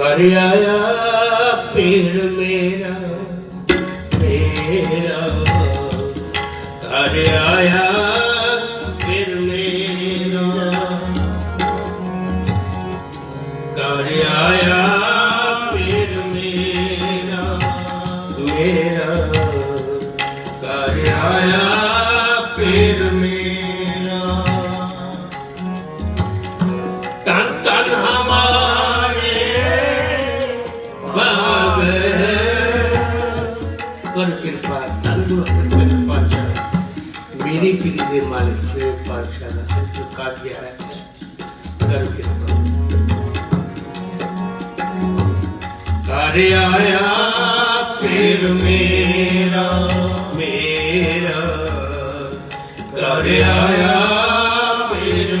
ਕਰ ਆਇਆ ਪੀਰ ਮੇਰਾ ਮੇਰਾ ਕਰ ਆਇਆ ਪੀਰ ਮੇਰਾ। ਕਰ ਆਇਆ ਪੀਰ ਮੇਰਾ ਮੇਰਾ। ਕਰ ਆਇਆ ਪੀਰ ਮੇਰਾ। ਤਨ ਕਰ ਕਿਰਪਾ ਤਨ ਗੁਰੂ ਹਰਿ ਪਾਤਸ਼ਾਹ। ਮੇਰੀ ਪੀਰੀ ਦੇ ਮਾਲਕ ਸੇ ਪਾਤਸ਼ਾਹ ਦਾ ਹੱਥ ਜੋ ਕਾਜ ਗਿਆ ਹੈ। ਕਰ ਕਿਰਪਾ। ਕਰ ਆਇਆ ਪੀਰ ਮੇਰਾ ਮੇਰਾ। ਕਰ ਆਇਆ ਪੀਰ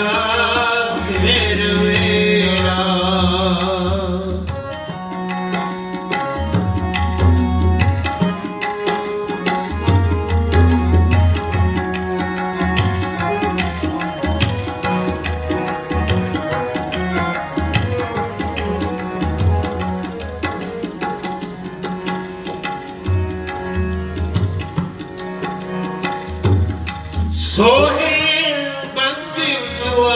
ਸੋਹੇ ਬੰਦੀ ਦੁਆ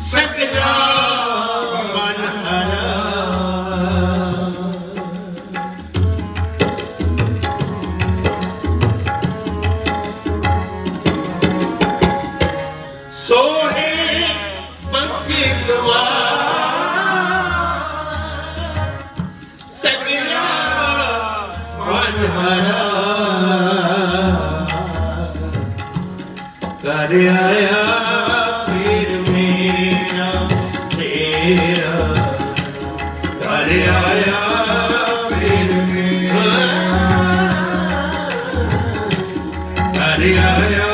ਸਗਲਾ ਮਨ ਹਰਾ। ਸੋਹੇ ਬੰਦੀ ਦੁਆ ਆਇਆ ਪੀਰ ਮੇਰਾ ਮੇਰਾ ਕਰ ਆਇਆ ਪੀਰ ਮੇਰਾ ਕਰ ਆਇਆ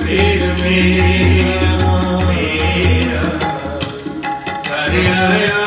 ਪੀਰ ਮੇਰਾ ਮੇਰਾ ਕਰ ਆਇਆ।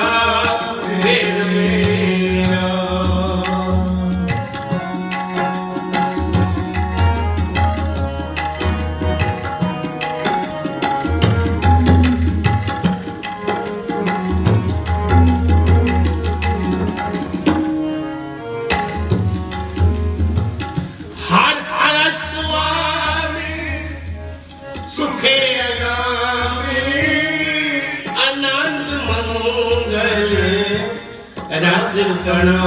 ਰਸ ਕਣਾ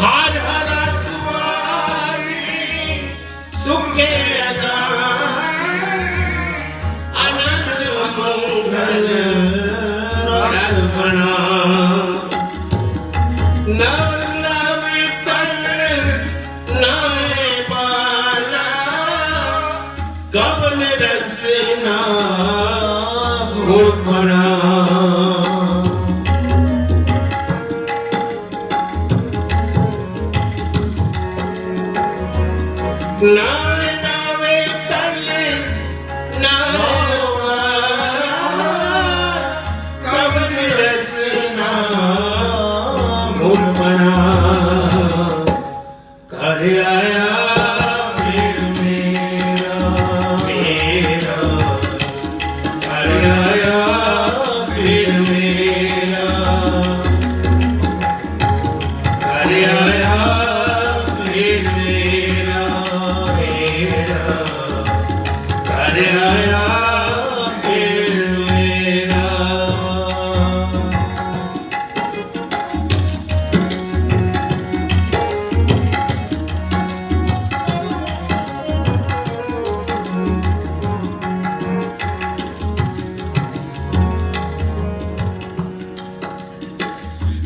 ਹਰ ਹਰ ਸੁਆਮੀ ਸੁਖੇ ਅਗਾਮੀ ਆਨੰਦ ਮੰਗਲ ਰਸ ਕਣਾ ਨਵ Não!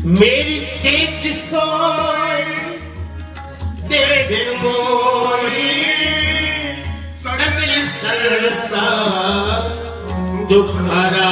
ਮੇਰੀ ਸੇਜ ਸੋਈ ਤੇਰੇ ਦਿਲ ਮੋਈ ਸਗਲ ਸਰਸਾ ਦੁਖਰਾ